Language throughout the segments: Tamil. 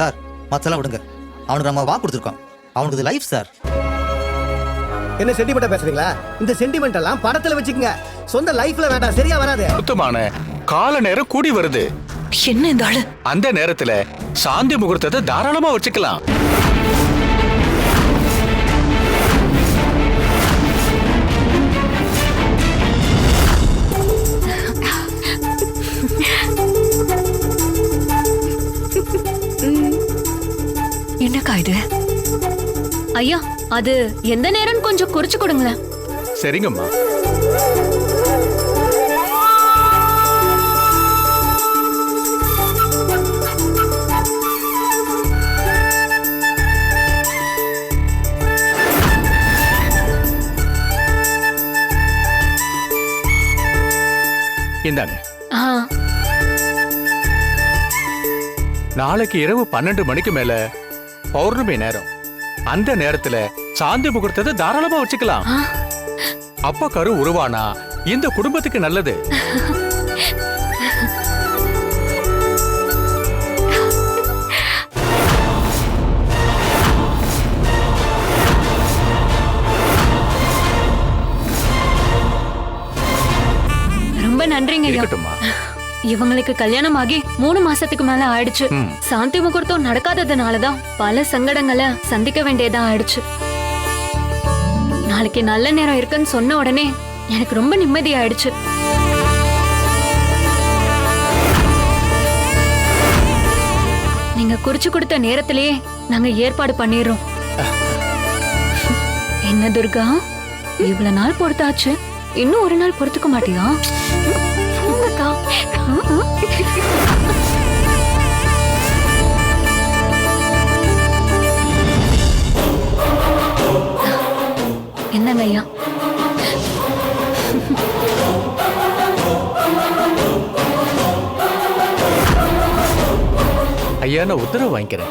சார் மத்தெல்லாம் விடுங்க. அவனுக்கு நம்ம வாக்கு கொடுத்துருக்கோம். அவனுக்கு இது லைஃப் சார். என்ன சென்டிமெண்டா பேசுறீங்களா? இந்த சென்டிமெண்ட் எல்லாம் படத்துல வச்சுக்கங்க. சொந்த லைஃப்ல வேண்டாம் சரியா வராது. பொருத்தமான கால நேரம் கூடி வருது. என்ன இந்த ஆளு? அந்த நேரத்துல சாந்தி முகூர்த்தத்தை தாராளமா வச்சுக்கலாம். என்னக்கா இது? ஐயா அது எந்த நேரம்னு கொஞ்சம் குறிச்சு கொடுங்களேன். சரிங்கம்மா. இந்தாங்க. நாளைக்கு இரவு பன்னெண்டு மணிக்கு மேல பௌர்ணமி நேரம். அந்த நேரத்துல சாந்தி முகூர்த்தத்தை தாராளமா வச்சுக்கலாம். அப்ப கரு உருவானா இந்த குடும்பத்துக்கு நல்லது. ரொம்ப நன்றிங்க இருக்கட்டும்மா. இவங்களுக்கு கல்யாணம் ஆகி மூணு மாசத்துக்கு மேல ஆயிடுச்சு. சாந்தி முகூர்த்தம் நடக்காததுனாலதான் பல சங்கடங்களை சந்திக்க வேண்டியதா ஆயிடுச்சு. நாளைக்கு நல்ல நேரம் இருக்குன்னு சொன்ன உடனே எனக்கு ரொம்ப நிம்மதி ஆயிடுச்சு. நீங்க குறிச்சு கொடுத்த நேரத்திலேயே நாங்க ஏற்பாடு பண்ணிடுறோம். என்ன துர்கா? இவ்வளவு நாள் பொறுத்தாச்சு. இன்னும் ஒரு நாள் பொறுத்துக்க மாட்டியா? ஐயா ஐயா நான் உத்தரவு வாங்கிக்கிறேன்.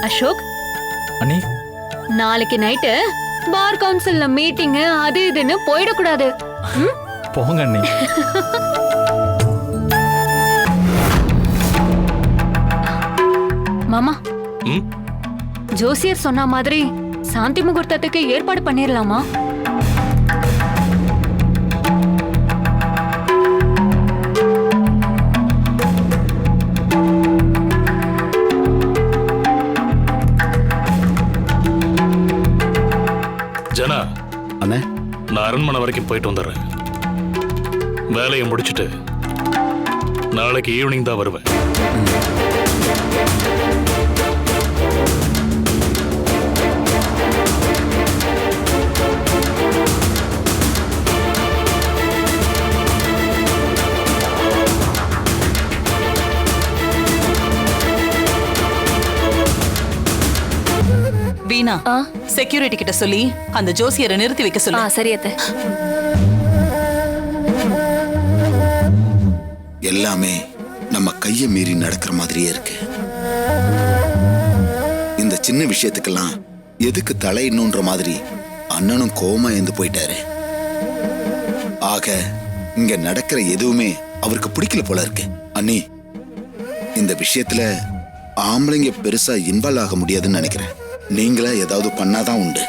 அசோக்? அண்ணி. நாளைக்கு நைட்டு பார் கவுன்சில்ல மீட்டிங் அது இதுன்னு போயிடக்கூடாது. ம்? போங்க அண்ணி. ஜோசியர் சொன்ன மாதிரி சாந்தி முகூர்த்தத்துக்கு ஏற்பாடு பண்ணிரலாமா? ஜனா அண்ணே. நான் அரண்மனை வரைக்கும் போயிட்டு வந்துடுறேன். வேலையை முடிச்சிட்டு நாளைக்கு ஈவினிங் தான் வருவேன். வீணா செக்யூரிட்டி கிட்ட சொல்லி அந்த ஜோசியரை நிறுத்தி வைக்க சொல்லு. சரி அத்தை. எல்லாமே நம்ம கையை மீறி நடக்கிற மாதிரியே இருக்கு. இந்த சின்ன விஷயத்துக்கெல்லாம் எதுக்கு தலையிடணுன்ற மாதிரி அண்ணனும் கோவமா எழுந்து போயிட்டாரு. ஆக இங்க நடக்கிற எதுவுமே அவருக்கு பிடிக்கல போல இருக்கு. அண்ணி இந்த விஷயத்துல ஆம்பளைங்க பெருசா இன்வால்வ் ஆக முடியாதுன்னு நினைக்கிறேன். நீங்களா ஏதாவது பண்ணாதான் உண்டு.